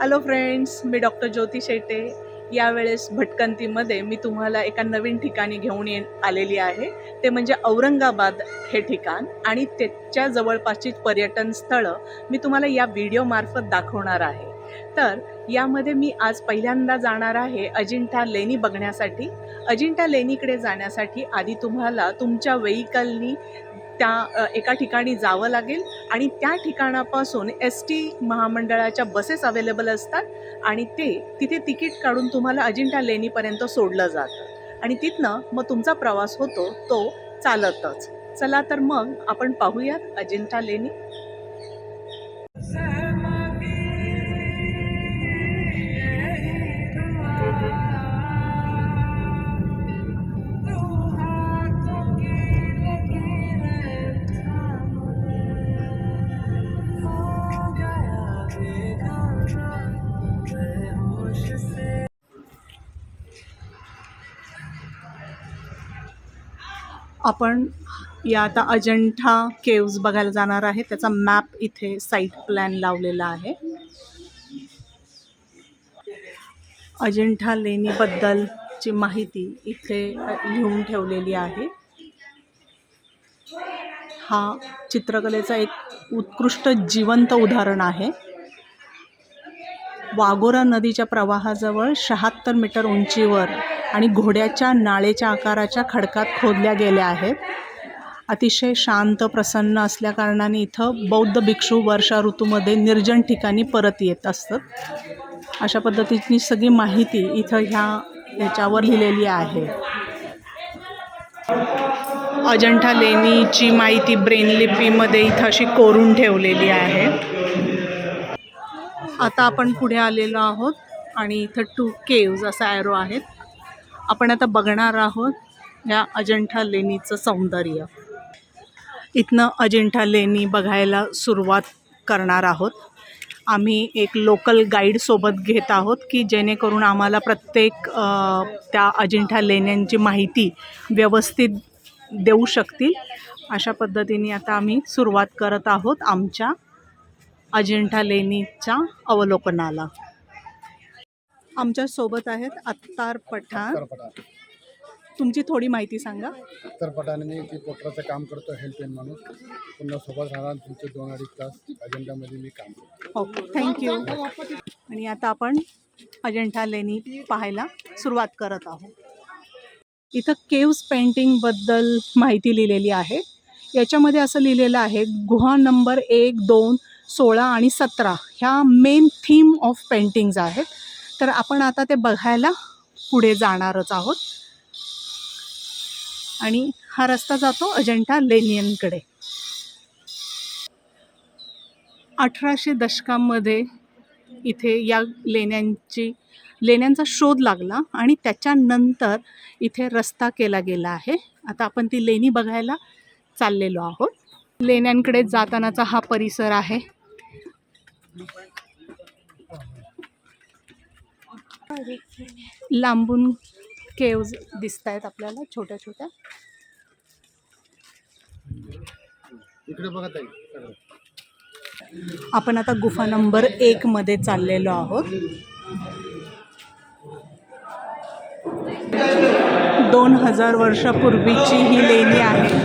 Hello friends मी doctor Jyoti Shete यावेळेस भटकंतीमध्ये मी तुम्हाला एका नवीन ठिकाणी घेऊन ये आलेली आहे. ते म्हणजे औरंगाबाद हे ठिकाण आणि त्याच्या जवळपासची पर्यटन स्थळं मी तुम्हाला या व्हिडिओमार्फत दाखवणार आहे. तर यामध्ये मी आज पहिल्यांदा जाणार आहे अजिंठा लेणी बघण्यासाठी. अजिंठा लेणीकडे जाण्यासाठी आधी तुम्हाला तुमच्या वेहिकलनी त्या एका ठिकाणी जावं लागेल आणि त्या ठिकाणापासून एस टी महामंडळाच्या बसेस अवेलेबल असतात आणि ते तिथे तिकीट काढून तुम्हाला अजिंठा लेणीपर्यंत सोडलं जातं. आणि तिथनं मग तुमचा प्रवास होतो तो चालतच. चला तर मग आपण पाहूयात अजिंठा लेणी. आपण या आता अजंठा केव्ज बघायला जाणार आहे. त्याचा मॅप इथे साईट प्लॅन लावलेला आहे. अजिंठा लेणीबद्दलची माहिती इथे लिहून ठेवलेली आहे. हा चित्रकलेचा एक उत्कृष्ट जिवंत उदाहरण आहे. वाघोरा नदीच्या प्रवाहाजवळ शहात्तर मीटर उंचीवर आणि घोड्याच्या नाळेच्या आकाराच्या खडकात खोदल्या गेल्या आहेत. अतिशय शांत प्रसन्न असल्याकारणाने इथं बौद्ध भिक्षू वर्षा ऋतूमध्ये निर्जन ठिकाणी परत येत असतात. अशा पद्धतीची सगळी माहिती इथं ह्या ह्याच्यावर लिहिलेली आहे. अजंठा लेणीची माहिती ब्रेन लिपीमध्ये इथं अशी कोरून ठेवलेली आहे. आता आपण पुढे आलेलो आहोत आणि इथं टू केव्ज असा ॲरो आहेत. आपण आता बघणार आहोत या अजंठा लेणीचं सौंदर्य. इथनं अजिंठा लेणी बघायला सुरुवात करणार आहोत. आम्ही एक लोकल गाईडसोबत घेत आहोत की जेणेकरून आम्हाला प्रत्येक त्या अजिंठा लेण्यांची माहिती व्यवस्थित देऊ शकतील. अशा पद्धतीने आता आम्ही सुरुवात करत आहोत आमच्या अजिंठा लेणीच्या अवलोकनाला. आमच्यासोबत आहेत अत्तार पठाण. तुमची थोडी माहिती सांगा. उत्तरपटाने मी ती पोटराचं काम करतो हेल्पलाईन म्हणून. पुन्हा सोबत राहणार तुमचे दोन अडीच तास. अजेंडामध्ये मी काम करतो. ओके थँक्यू आणि आता आपण अजंठा लेणी पाहायला सुरुवात करत आहोत. इथं केव्स पेंटिंगबद्दल माहिती लिहिलेली आहे. याच्यामध्ये असं लिहिलेलं आहे गुहा नंबर एक दोन सोळा आणि सतरा ह्या मेन थीम ऑफ पेंटिंग्ज आहेत. तर आपण आता ते बघायला पुढे जाणारच आहोत. आणि हा रस्ता जातो अजंठा लेनियनकडे. अठराशे दशकांमध्ये इथे या लेण्यांची लेण्यांचा शोध लागला आणि त्याच्यानंतर इथे रस्ता केला गेला आहे. आता आपण ती लेणी बघायला चाललेलो आहोत. लेण्यांकडे जातानाचा हा परिसर आहे. लांबून केव्ज दिसत आहेत आपल्याला छोट्या छोट्या. आपण आता गुफा नंबर एक मध्ये चाललेलो आहोत. दोन हजार वर्षापूर्वीची ही लेणी आहे.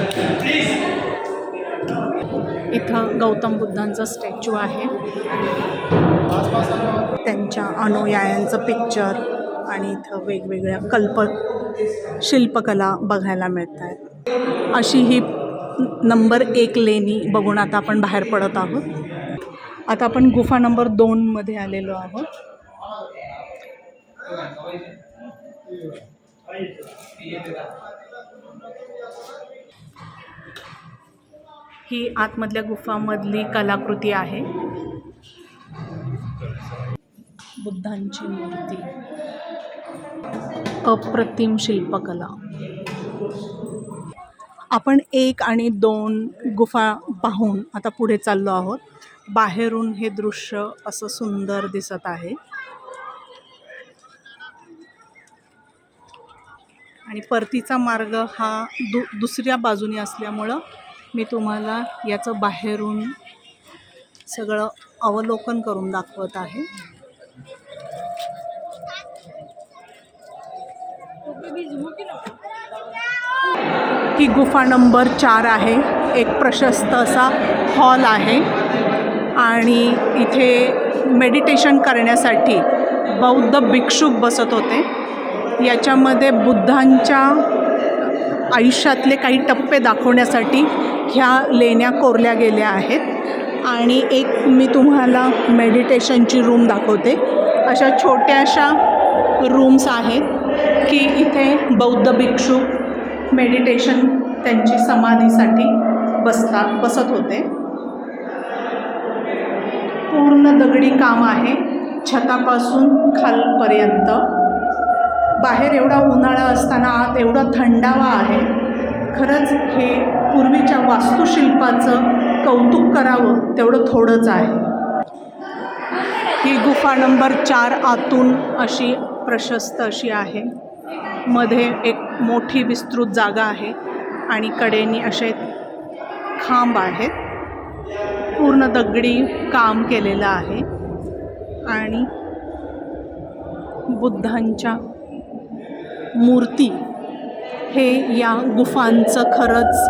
इथं गौतम बुद्धांचा स्टॅच्यू आहे. त्यांच्या अनुयायांचं पिक्चर आणि इथं वेगवेगळ्या कल्प शिल्पकला बघायला मिळत आहेत अशी ही नंबर एक लेणी बघून आता आपण बाहेर पडत आहोत. आता आपण गुफा नंबर दोनमध्ये आलेलो आहोत. ही आतमधल्या गुफामधली कलाकृती आहे. बुद्धांची मूर्ती. अप्रतिम शिल्पकला. आपण एक आणि दोन गुफा पाहून आता पुढे चाललो आहोत. बाहेरून हे दृश्य असं सुंदर दिसत आहे. आणि परतीचा मार्ग हा दु दुसऱ्या बाजूने असल्यामुळं मी तुम्हाला याचं बाहेरून सगळं अवलोकन करून दाखवत आहे. ही गुफा नंबर चार आहे. एक प्रशस्त असा हॉल आहे. आणि इथे मेडिटेशन करण्यासाठी बौद्ध भिक्षुक बसत होते. याच्यामध्ये बुद्धांच्या आयुष्यातले काही टप्पे दाखवण्यासाठी ह्या लेण्या कोरल्या गेल्या आहेत. आणि एक मी तुम्हाला मेडिटेशनची रूम दाखवते. अशा छोट्याशा रूम्स आहेत. की इथे बौद्ध भिक्षू मेडिटेशन त्यांची समाधीसाठी बसता बसत होते. पूर्ण दगडी काम आहे छतापासून खालपर्यंत. बाहेर एवढा उन्हाळा असताना आत एवढा थंडावा आहे. खरंच हे पूर्वीच्या वास्तुशिल्पाचं कौतुक करावं तेवढं थोडंच आहे. ही गुफा नंबर चार आतून अशी प्रशस्त अशी आहे. मध्ये एक मोठी विस्तृत जागा आहे आणि कडेनी असे खांब आहेत. पूर्ण दगडी काम केलेलं आहे आणि बुद्धांच्या मूर्ती हे या गुफांचं खरंच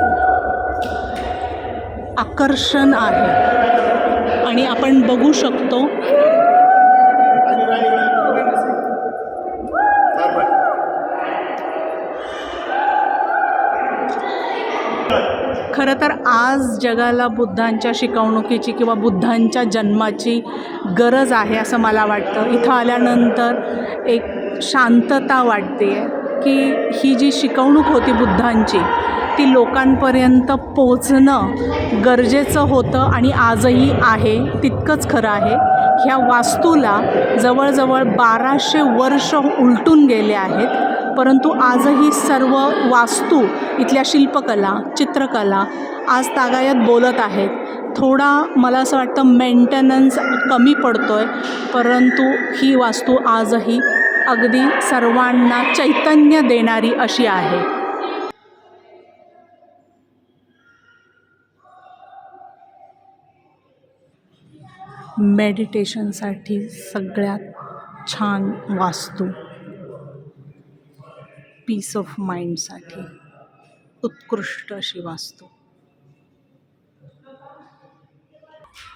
आकर्षण आहे. आणि आपण बघू शकतो खरं तर आज जगाला बुद्धांच्या शिकवणुकीची किंवा बुद्धांच्या जन्माची गरज आहे असं मला वाटतं. इथं आल्यानंतर एक शांतता वाटते की ही जी शिकवणूक होती बुद्धांची ती लोकांपर्यंत पोचणं गरजेचं होतं आणि आजही आहे तितकंच खरं आहे. ह्या वास्तूला जवळजवळ बाराशे वर्ष उलटून गेले आहेत. परंतु आजही सर्व वास्तू इथल्या शिल्पकला चित्रकला आज तागायत बोलत आहेत. थोडा मला असं वाटतं मेंटेनन्स कमी पडतो आहे परंतु ही वास्तू आजही अगदी सर्वांना चैतन्य देणारी अशी आहे. मेडिटेशनसाठी सगळ्यात छान वास्तू. पीस ऑफ माइंडसाठी उत्कृष्ट अशी वास्तू.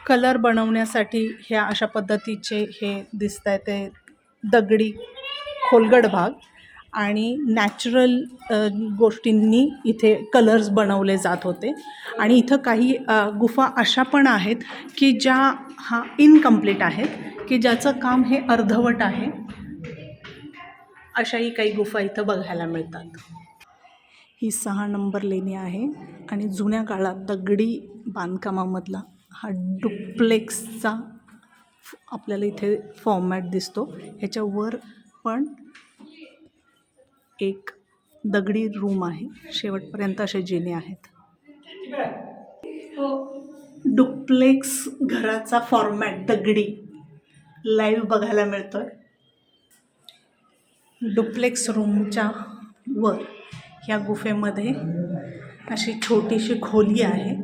कलर बनवण्यासाठी ह्या अशा पद्धतीचे हे दिसत आहे ते दगडी खोलगड भाग आणि नॅचरल गोष्टींनी इथे कलर्स बनवले जात होते. आणि इथं काही गुफा अशा पण आहेत की ज्या हा इनकम्प्लीट आहेत की ज्याचं काम हे अर्धवट आहे. अशाही काही गुफा इथं बघायला मिळतात. ही सहा नंबर लेणी आहे आणि जुन्या काळात दगडी बांधकामामधला हा डुप्लेक्सचा आपल्याला इथे फॉर्मॅट दिसतो. ह्याच्यावर पण एक दगडी रूम आहे. शेवटपर्यंत असे जिने आहेत. डुप्लेक्स घराचा फॉर्मॅट दगडी. लाईव्ह बघायला मिळतो आहे डुप्लेक्स रूमच्या वर ह्या गुफेमध्ये अशी छोटीशी खोली आहे.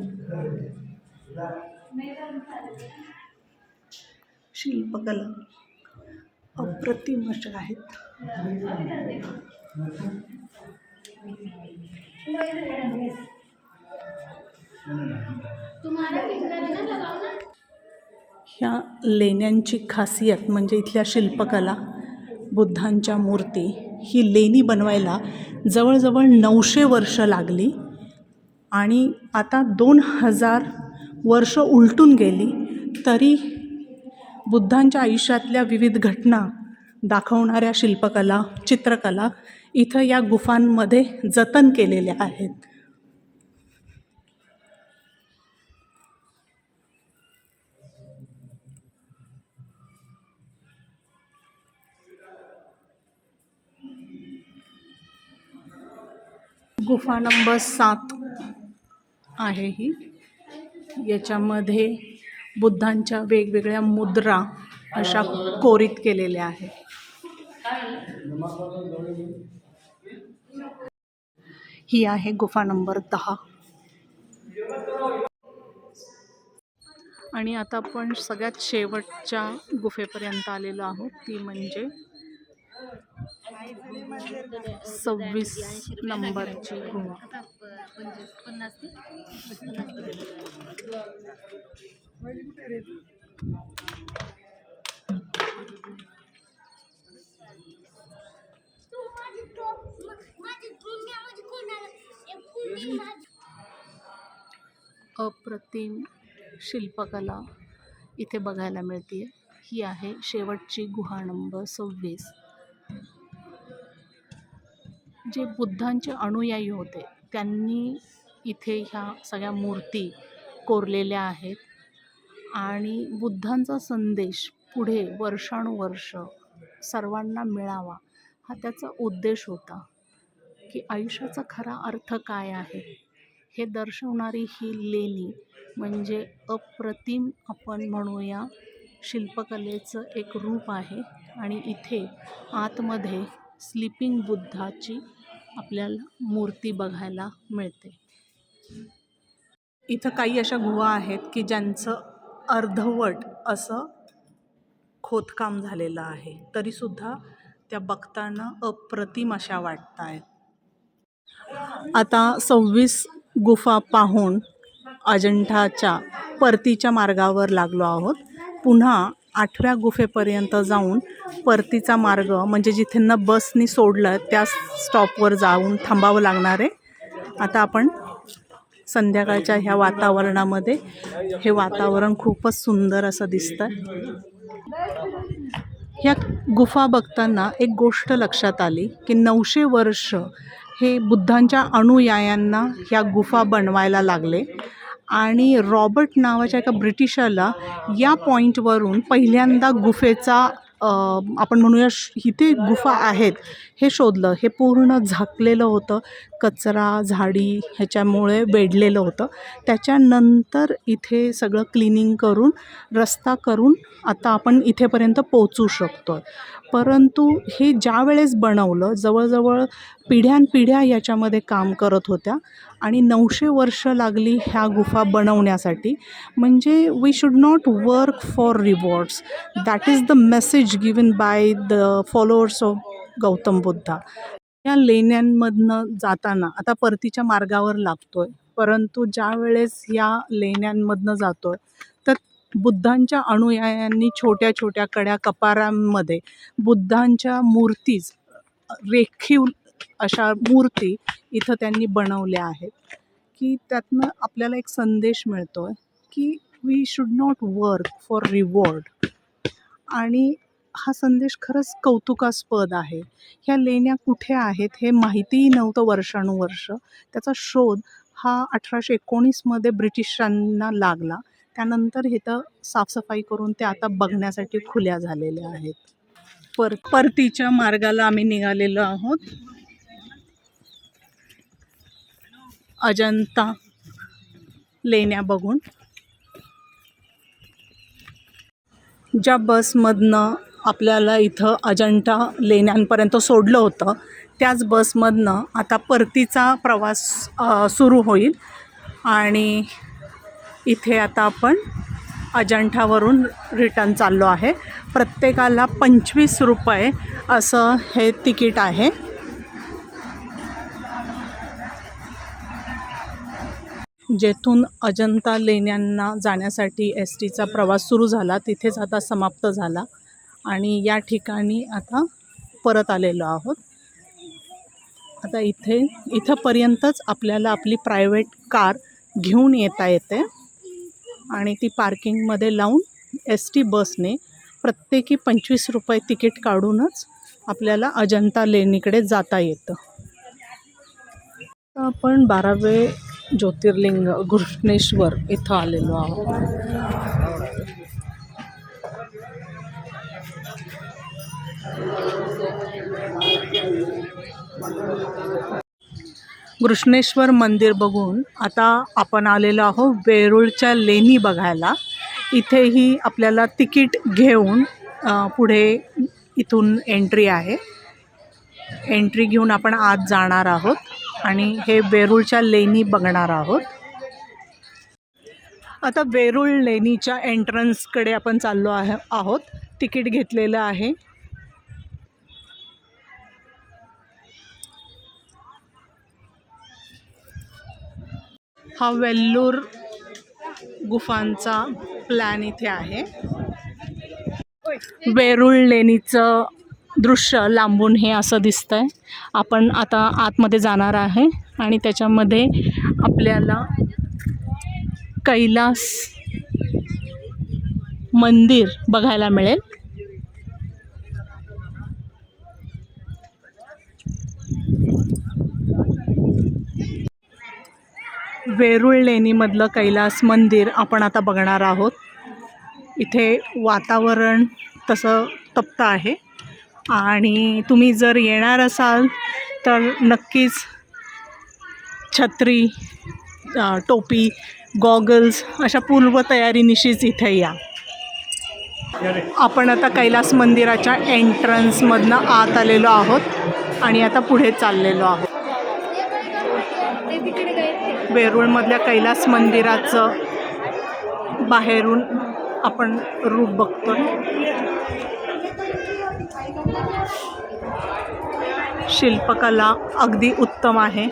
शिल्पकला अप्रतिम अशा आहेत. ह्या लेण्यांची खासियत म्हणजे इथल्या शिल्पकला बुद्धांच्या मूर्ती ही लेणी बनवायला जवळजवळ नऊशे वर्ष लागली आणि आता दोन हजार वर्ष उलटून गेली तरी बुद्धांच्या आयुष्यातल्या विविध घटना दाखवणाऱ्या शिल्पकला चित्रकला इथं या गुफांमध्ये जतन केलेल्या आहेत. गुफा नंबर सात आहे ही. याच्यामध्ये बुद्धांच्या वेगवेगळ्या मुद्रा अशा कोरीत केलेल्या आहेत. ही आहे गुफा नंबर दहा. आणि आता आपण सगळ्यात शेवटच्या गुफेपर्यंत आलेलो आहोत. ती म्हणजे सव्वीस नंबरची गोवा. अप्रतिम शिल्पकला इथे बघायला मिळते ही आहे शेवटची गुहा नंबर सव्वीस. जे बुद्धांचे अनुयायी होते त्यांनी इथे ह्या सगळ्या मूर्ती कोरलेल्या आहेत. आणि बुद्धांचा संदेश पुढे वर्षानुवर्ष सर्वांना मिळावा हा त्याचा उद्देश होता की आयुष्याचा खरा अर्थ काय आहे? हे दर्शवणारी ही लेणी म्हणजे अप्रतिम आपण म्हणूया शिल्पकलेचं एक रूप आहे. आणि इथे आतमध्ये स्लिपिंग बुद्धाची आपल्याला मूर्ती बघायला मिळते. इथं काही अशा गुहा आहेत की ज्यांचं अर्धवट असं खोदकाम झालेलं आहे. तरीसुद्धा त्या बघताना अप्रतिम अशा वाटत आहेत आता सव्वीस गुफा पाहून अजंठाच्या परतीच्या मार्गावर लागलो आहोत. पुन्हा आठव्या गुफेपर्यंत जाऊन परतीचा मार्ग म्हणजे जिथे न बसनी सोडलं त्या स्टॉपवर जाऊन थांबावं लागणार आहे. आता आपण संध्याकाळच्या ह्या वातावरणामध्ये हे वातावरण खूपच सुंदर असं दिसतं ह्या गुफा बघताना एक गोष्ट लक्षात आली की नऊशे वर्ष हे बुद्धांच्या अनुयायांना ह्या गुफा बनवायला लागले. आणि रॉबर्ट नावाच्या एका ब्रिटिशाला या पॉईंटवरून पहिल्यांदा गुफेचा आपण म्हणूया श- इथे गुफा आहेत हे शोधलं. हे पूर्ण झाकलेलं होतं कचरा झाडी ह्याच्यामुळे वेढलेलं होतं. त्याच्यानंतर इथे सगळं क्लिनिंग करून रस्ता करून आता आपण इथेपर्यंत पोचू शकतो परंतु हे ज्या वेळेस बनवलं जवळजवळ पिढ्यानपिढ्या याच्यामध्ये काम करत होत्या आणि नऊशे वर्ष लागली ह्या गुफा बनवण्यासाठी. म्हणजे we should not work for rewards that is the message given by the followers of Gautam Buddha या लेण्यांमधनं जाताना आता परतीच्या मार्गावर लागतोय परंतु ज्या वेळेस या लेण्यांमधनं जातोय तर बुद्धांच्या अनुयायांनी छोट्या छोट्या कड्या कपारांमध्ये बुद्धांच्या मूर्तीज रेखीव अशा मूर्ती इथं त्यांनी बनवल्या आहेत की त्यातनं आपल्याला एक संदेश मिळतो आहे की we should not work for reward आणि हा संदेश खरंच कौतुकास्पद आहे. ह्या लेण्या कुठे आहेत हे माहितीही नव्हतं वर्षानुवर्ष. त्याचा शोध हा अठराशे एकोणीसमध्ये ब्रिटिशांना लागला. त्यानंतर हे तर साफसफाई करून ते आता बघण्यासाठी खुल्या झालेल्या आहेत. पर परतीच्या मार्गाला आम्ही निघालेलो आहोत. अजंता लेण्या बघून. ज्या बसमधनं आपल्याला इथं अजंठा लेण्यांपर्यंत सोडलं होतं त्याच बसमधनं आता परतीचा प्रवास सुरू होईल. आणि इथे आता आपण अजंठावरून रिटर्न चाललो आहे. प्रत्येकाला पंचवीस रुपये असं हे तिकीट आहे. जेथून अजंता लेण्यांना जाण्यासाठी एस टीचा प्रवास सुरू झाला तिथेच आता समाप्त झाला आणि या ठिकाणी आता परत आलेलो आहोत. आता इथे इथंपर्यंतच आपल्याला आपली प्रायव्हेट कार घेऊन येता येते आणि ती पार्किंगमध्ये लावून एस टी बसने प्रत्येकी पंचवीस रुपये तिकीट काढूनच आपल्याला अजंता लेणीकडे जाता येतं. आपण बारावे ज्योतिर्लिंग घृष्णेश्वर इथं आलेलो आहोत. घृष्णेश्वर मंदिर बघून आता आपण आलेलो आहोत वेरूळच्या लेणी बघायला. इथेही आपल्याला तिकीट घेऊन पुढे इथून एंट्री आहे. एंट्री घेऊन आपण आत जाणार आहोत. आणि हे वेरूळच्या लेणी बघणार आहोत. आता वेरूळ लेणीच्या एंट्रन्सकडे आपण चाललो आहे आहोत. तिकीट घेतलेलं आहे. हा वेल्लूर गुफांचा प्लॅन इथे आहे. वेरूळ लेणीचं दृश्य लांबून हे असं दिसतं आहे आपण आता आतमध्ये जाणार आहे आणि त्याच्यामध्ये आपल्याला कैलास मंदिर बघायला मिळेल. वेरूळ लेणीमधलं कैलास मंदिर आपण आता बघणार आहोत. इथे वातावरण तसं तप्त आहे. आणि तुम्ही जर येणार असाल तर नक्कीच छत्री टोपी गॉगल्स अशा पूर्वतयारीनिशीच इथे या. आपण आता कैलास मंदिराच्या एंट्रन्समधनं आत आलेलो आहोत आणि आता पुढे चाललेलो आहोत. वेरूळमधल्या कैलास मंदिराचं बाहेरून आपण रूप बघतो शिल्पकला अगदी उत्तम आहे.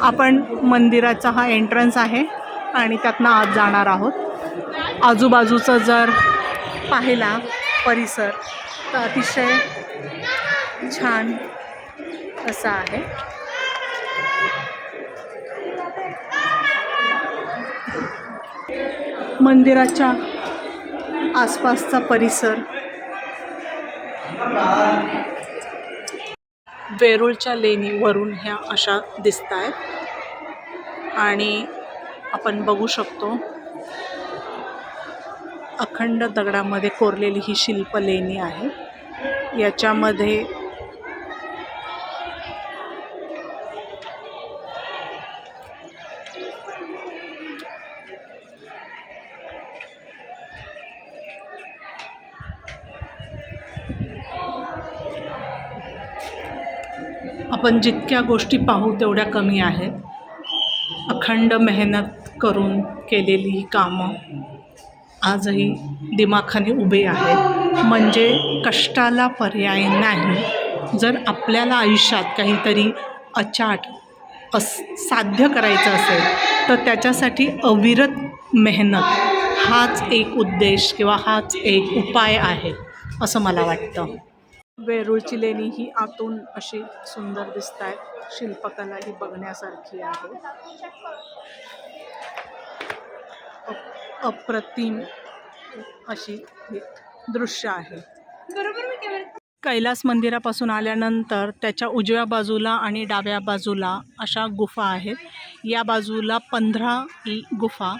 आपण मंदिराचा हा एंट्रन्स आहे आणि त्यातनं आत जाणार आहोत. आजूबाजूचं जर पाहिला परिसर तर अतिशय छान असा आहे. मंदिराच्या आसपासचा परिसर. वेरूळच्या लेणी वरून ह्या अशा दिसत आहेत आणि आपण बघू शकतो अखंड दगडामध्ये कोरलेली ही शिल्प लेणी आहे. याच्यामध्ये आपण जितक्या गोष्टी पाहू तेवढ्या कमी आहेत. अखंड मेहनत करून केलेली ही कामं आजही दिमाखाने उभे आहेत. म्हणजे कष्टाला पर्याय नाही. जर आपल्याला आयुष्यात काहीतरी अचाट अस साध्य करायचं असेल तर त्याच्यासाठी अविरत मेहनत हाच एक उद्देश किंवा हाच एक उपाय आहे असं मला वाटतं. वेरूळची लेणी ही आतून अशी सुंदर दिसत आहेत शिल्पकला ही बघण्यासारखी आहे. अप- अप्रतिम अशी दृश्य आहे. कैलास मंदिरापासून आल्यानंतर त्याच्या उजव्या बाजूला आणि डाव्या बाजूला अशा गुफा आहेत. या बाजूला पंधरा गुफा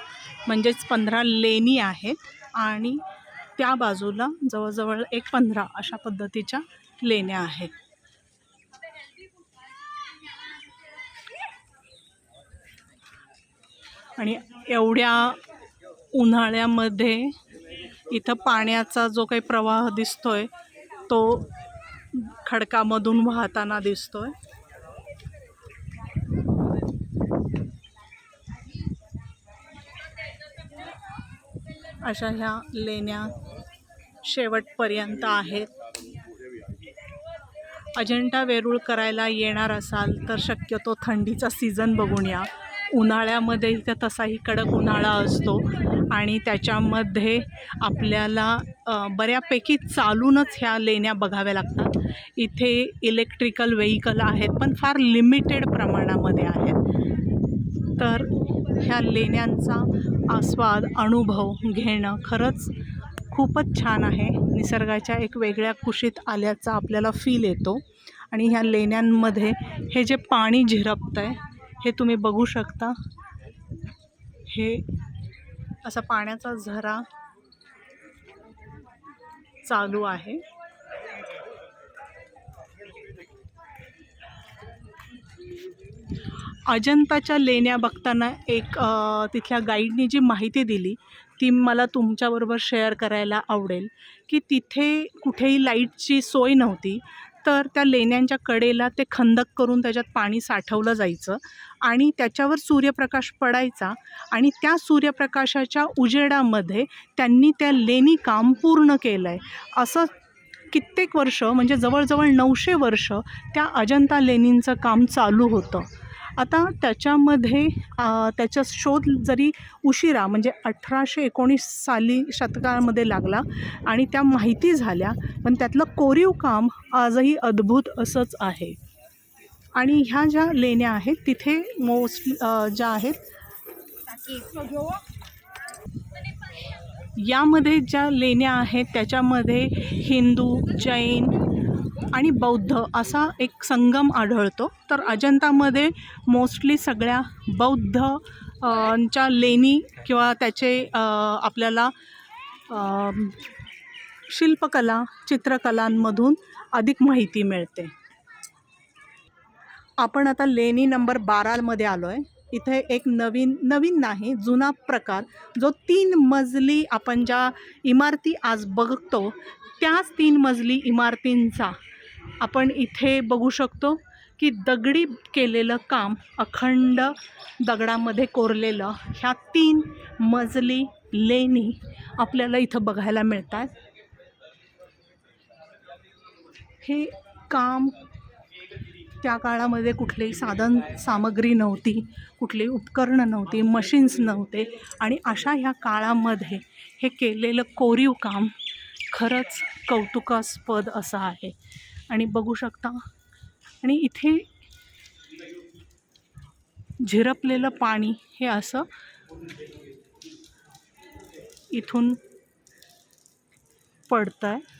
म्हणजेच पंधरा लेणी आहेत आणि त्या बाजूला जवळजवळ एक पंधरा अशा पद्धतीच्या लेण्या आहेत. आणि एवढ्या उन्हाळ्यामध्ये इथं पाण्याचा जो काही प्रवाह दिसतोय तो खडकामधून वाहताना दिसतोय. अशा ह्या लेण्या शेवटपर्यंत आहेत. अजिंठा वेरूळ करायला येणार असाल तर शक्यतो थंडीचा सीझन बघून या. उन्हाळ्यामध्ये इथं तसाही कडक उन्हाळा असतो आणि त्याच्यामध्ये आपल्याला बऱ्यापैकी चालूनच ह्या लेण्या बघाव्या लागतात. इथे इलेक्ट्रिकल व्हेकल आहेत पण फार लिमिटेड प्रमाणामध्ये आहेत. तर ह्या लेण्यांचा आस्वाद अनुभव घेणं खरंच खूपच छान आहे. निसर्गाच्या एक वेगळ्या कुशीत आल्याचा आपल्याला फील येतो. आणि ह्या लेण्यांमध्ये हे जे पाणी झिरपतं आहे हे तुम्ही बघू शकता. हे असा पाण्याचा झरा चालू आहे. अजंताच्या लेण्या बघताना एक तिथल्या गाईडनी जी माहिती दिली ती मला तुमच्याबरोबर शेअर करायला आवडेल. की तिथे कुठेही लाईटची सोय नव्हती तर त्या लेण्यांच्या कडेला ते खंदक करून त्याच्यात पाणी साठवलं जायचं आणि त्याच्यावर सूर्यप्रकाश पडायचा आणि त्या सूर्यप्रकाशाच्या उजेडामध्ये त्यांनी त्या लेणी काम पूर्ण केलं आहे असं कित्येक वर्ष म्हणजे जवळजवळ नऊशे वर्ष त्या अजंता लेणींचं काम चालू होतं. आता त्याच्यामध्ये त्याचा शोध जरी उशिरा म्हणजे अठराशे एकोणीस साली शतकामध्ये लागला आणि त्या माहिती झाल्या पण त्यातलं कोरीव काम आजही अद्भुत असंच आहे. आणि ह्या ज्या लेण्या आहेत तिथे मोस्ट ज्या आहेत यामध्ये ज्या लेण्या आहेत त्याच्यामध्ये हिंदू जैन आणि बौद्ध असा एक संगम आढळतो. तर अजंतामध्ये मोस्टली सगळ्या बौद्ध च्या लेणी किंवा त्याचे आपल्याला शिल्पकला चित्रकलांमधून अधिक माहिती मिळते. आपण आता लेणी नंबर बारामध्ये आलो आहे इथे एक नवीन नवीन नाही जुना प्रकार. जो तीन मजली आपण ज्या इमारती आज बघतो त्याच तीन मजली इमारतींचा आपण इथे बघू शकतो की दगडी केलेलं काम अखंड दगडामध्ये कोरलेलं ह्या तीन मजली लेणी आपल्याला इथं बघायला मिळतात. हे काम त्या काळामध्ये कुठलीही साधन सामग्री नव्हती कुठली उपकरणं नव्हती मशीन्स नव्हते आणि अशा ह्या काळामध्ये हे केलेलं कोरीव काम खरंच कौतुकास्पद असं आहे. आणि बघू शकता. आणि इथे झिरपलेलं पाणी हे असं इथून पडतं आहे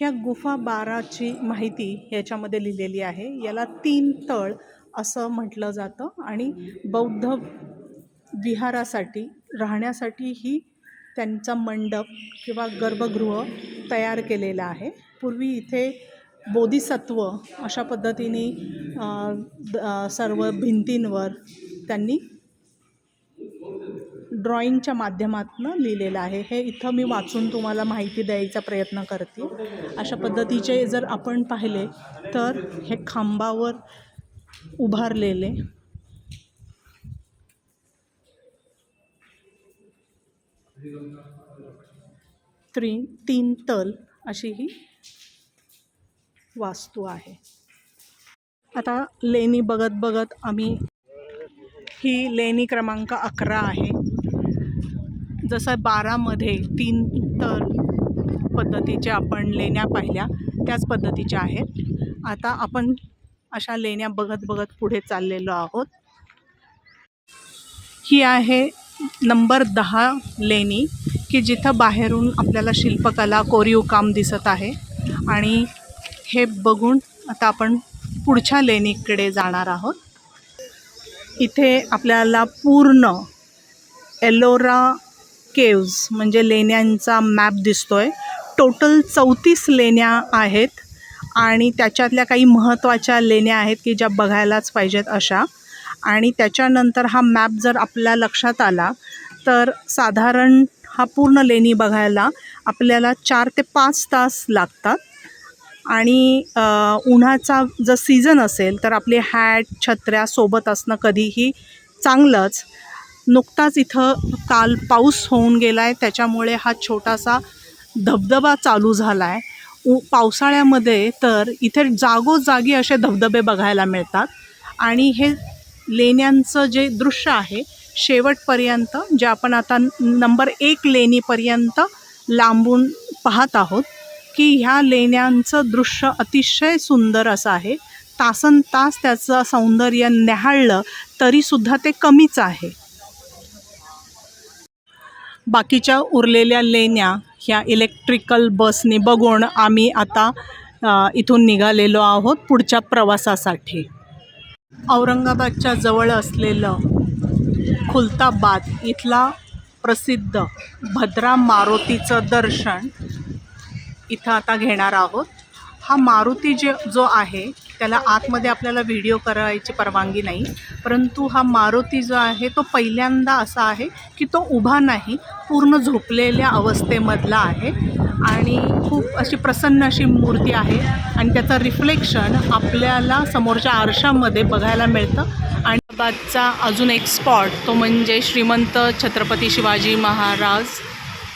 ह्या गुफा बाराची माहिती याच्यामध्ये लिहिलेली आहे. याला तीन तळ असं म्हटलं जातं आणि बौद्ध विहारासाठी राहण्यासाठी ही त्यांचा मंडप किंवा गर्भगृह तयार केलेलं आहे. पूर्वी इथे बोधिसत्व अशा पद्धतीने द- सर्व भिंतींवर त्यांनी ड्रॉईंगच्या माध्यमातून लिहिलेलं आहे. हे इथं मी वाचून तुम्हाला माहिती द्यायचा प्रयत्न करते. अशा पद्धतीचे जर आपण पाहिले तर हे खांबावर उभारलेले त्री तीन तल अशी ही वास्तू आहे. आता लेणी बघत बघत आम्ही ही लेणी क्रमांक अकरा आहे. जसं बारामध्ये तीन तर पद्धतीच्या आपण लेण्या पाहिल्या त्याच पद्धतीच्या आहेत. आता आपण अशा लेण्या बघत बघत पुढे चाललेलो आहोत. ही आहे नंबर दहा लेणी की जिथं बाहेरून आपल्याला शिल्पकला कोरीव काम दिसत आहे. आणि हे बघून आता आपण पुढच्या लेणीकडे जाणार आहोत. इथे आपल्याला पूर्ण एलोरा केव्ज म्हणजे लेण्यांचा मॅप दिसतोय. टोटल चौतीस लेण्या आहेत आणि त्याच्यातल्या काही महत्त्वाच्या लेण्या आहेत की ज्या बघायलाच पाहिजेत अशा. आणि त्याच्यानंतर हा मॅप जर आपल्या लक्षात आला तर साधारण हा पूर्ण लेणी बघायला आपल्याला चार ते पाच तास लागतात. आणि उन्हाचा जर सीझन असेल तर आपले हॅट छत्र्या सोबत असणं कधीही चांगलंच. नुकताच इथं काल पाऊस होऊन गेला आहे त्याच्यामुळे हा छोटासा धबधबा चालू झाला आहे उ पावसाळ्यामध्ये तर इथे जागोजागी असे धबधबे बघायला मिळतात. आणि हे लेण्यांचं जे दृश्य आहे शेवटपर्यंत जे आपण आता नंबर एक लेणीपर्यंत लांबून पाहत आहोत की ह्या लेण्यांचं दृश्य अतिशय सुंदर असं आहे. तासन तास त्याचं सौंदर्य न्याहाळलं तरीसुद्धा ते कमीच आहे. बाकीच्या उरलेल्या लेण्या ह्या इलेक्ट्रिकल बसने बघून आम्ही आता इथून निघालेलो आहोत पुढच्या प्रवासासाठी. औरंगाबादच्या जवळ असलेलं खुलताबाद इथला प्रसिद्ध भद्रा मारुतीचं दर्शन इथं आता घेणार आहोत. हा मारुती जे जो आहे त्याला आतमध्ये आपल्याला व्हिडिओ करायची परवानगी नाही. परंतु हा मारुती जो आहे तो पहिल्यांदा असा आहे की तो उभा नाही पूर्ण झोपलेल्या अवस्थेमधला आहे आणि खूप अशी प्रसन्न अशी मूर्ती आहे आणि त्याचं रिफ्लेक्शन आपल्याला समोरच्या आरशामध्ये बघायला मिळतं. आणि बादचा अजून एक स्पॉट तो म्हणजे श्रीमंत छत्रपती शिवाजी महाराज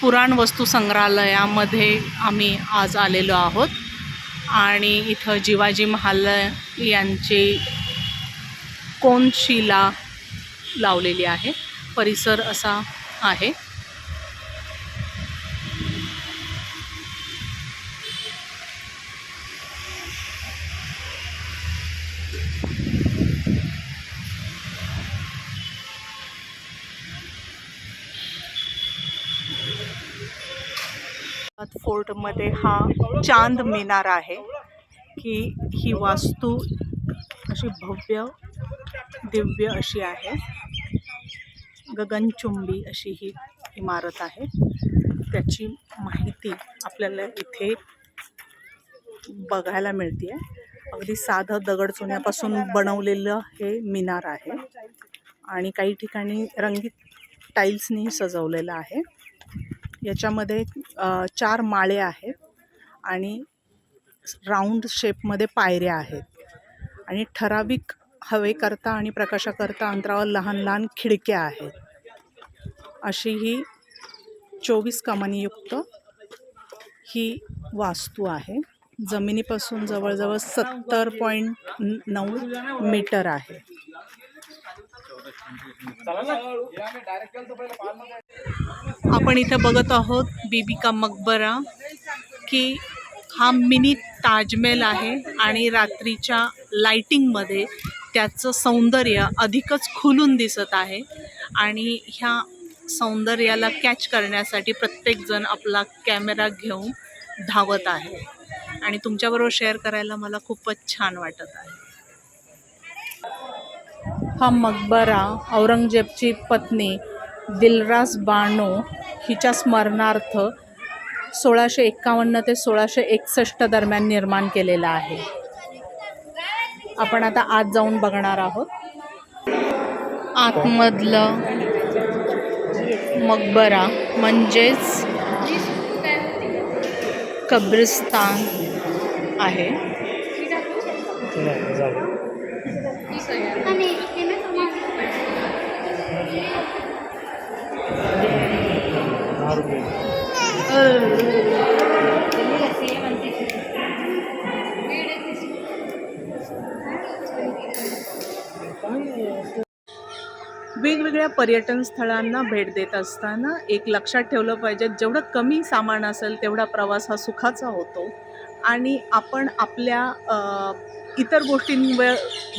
पुराण वस्तू संग्रहालयामध्ये आम्ही आज आलेलो आहोत. आणि इथं जिवाजी महाल यांची कोनशिला लावलेली आहे. परिसर असा आहे. फोर्टमध्ये हा चांद मिनार आहे की ही वास्तू अशी भव्य दिव्य अशी आहे. गगनचुंबी अशी ही इमारत आहे. त्याची माहिती आपल्याला इथे बघायला मिळते आहे अगदी साधं दगड चुन्यापासून बनवलेलं हे मिनार आहे. आणि काही ठिकाणी रंगीत टाईल्सनी सजवलेलं आहे. याच्यामध्ये चार माळे आहेत आणि राऊंड शेपमध्ये पायऱ्या आहेत. आणि ठराविक हवेकरता आणि प्रकाशाकरता अंतरावर लहान लहान खिडक्या आहेत. अशी ही चोवीस कमानीयुक्त ही वास्तू आहे. जमिनीपासून जवळजवळ सत्तर पॉईंट नऊ मीटर आहे. आपण इथं बघत आहोत बीबी का मकबरा की हा मिनी ताजमहल आहे आणि रात्रीच्या लाइटिंगमध्ये त्याचं सौंदर्य अधिकच खुलून दिसत आहे. आणि ह्या सौंदर्याला कॅच करण्यासाठी प्रत्येकजण आपला कॅमेरा घेऊन धावत आहे. आणि तुमच्याबरोबर शेअर करायला मला खूपच छान वाटत आहे. हा मकबरा औरंगजेबची पत्नी दिलरास बानो हिच्या स्मरणार्थ सोळाशे एक्कावन्न ते सोळाशे एकसष्ट दरम्यान निर्माण केलेला आहे. आपण आता आत जाऊन बघणार आहोत. आतमधलं मकबरा म्हणजेच कब्रिस्तान आहे. पर्यटन स्थळांना भेट देत असताना एक लक्षात ठेवलं पाहिजे जेवढं कमी सामान असेल तेवढा प्रवास हा सुखाचा होतो. आणि आपण आपल्या इतर गोष्टींवर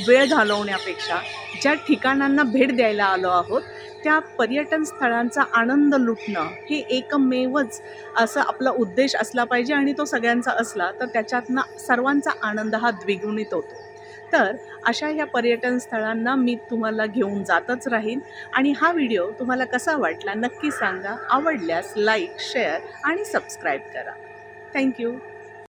वेळ घालवण्यापेक्षा ज्या ठिकाणांना भेट द्यायला आलो आहोत त्या पर्यटन स्थळांचा आनंद लुटणं हे एकमेवच असं आपला उद्देश असला पाहिजे आणि तो सगळ्यांचा असला तर त्याच्यातनं सर्वांचा आनंद हा द्विगुणित होतो. तर अशा ह्या पर्यटन स्थळांना मी तुम्हाला घेऊन जातच राहीन. आणि हा व्हिडिओ तुम्हाला कसा वाटला नक्की सांगा. आवडल्यास लाईक शेअर आणि सबस्क्राईब करा. Thank you.